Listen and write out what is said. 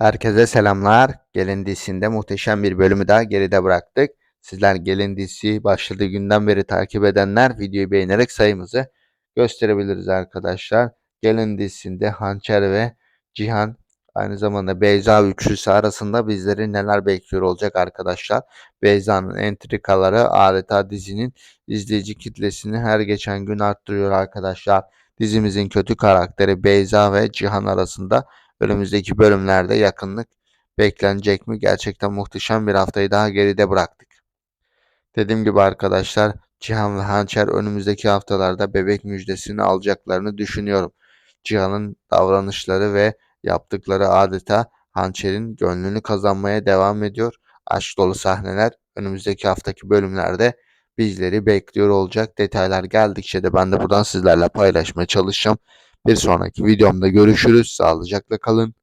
Herkese selamlar. Gelin dizisinde muhteşem bir bölümü daha geride bıraktık. Sizler Gelin dizisi başladığı günden beri takip edenler videoyu beğenerek sayımızı gösterebiliriz arkadaşlar. Gelin dizisinde Hançer ve Cihan aynı zamanda Beyza üçlüsü arasında bizleri neler bekliyor olacak arkadaşlar. Beyza'nın entrikaları adeta dizinin izleyici kitlesini her geçen gün arttırıyor arkadaşlar. Dizimizin kötü karakteri Beyza ve Cihan arasında önümüzdeki bölümlerde yakınlık beklenecek mi? Gerçekten muhteşem bir haftayı daha geride bıraktık. Dediğim gibi arkadaşlar Cihan ve Hançer önümüzdeki haftalarda bebek müjdesini alacaklarını düşünüyorum. Cihan'ın davranışları ve yaptıkları adeta Hançer'in gönlünü kazanmaya devam ediyor. Aşk dolu sahneler önümüzdeki haftaki bölümlerde bizleri bekliyor olacak. Detaylar geldikçe de ben de buradan sizlerle paylaşmaya çalışacağım. Bir sonraki videomda görüşürüz. Sağlıcakla kalın.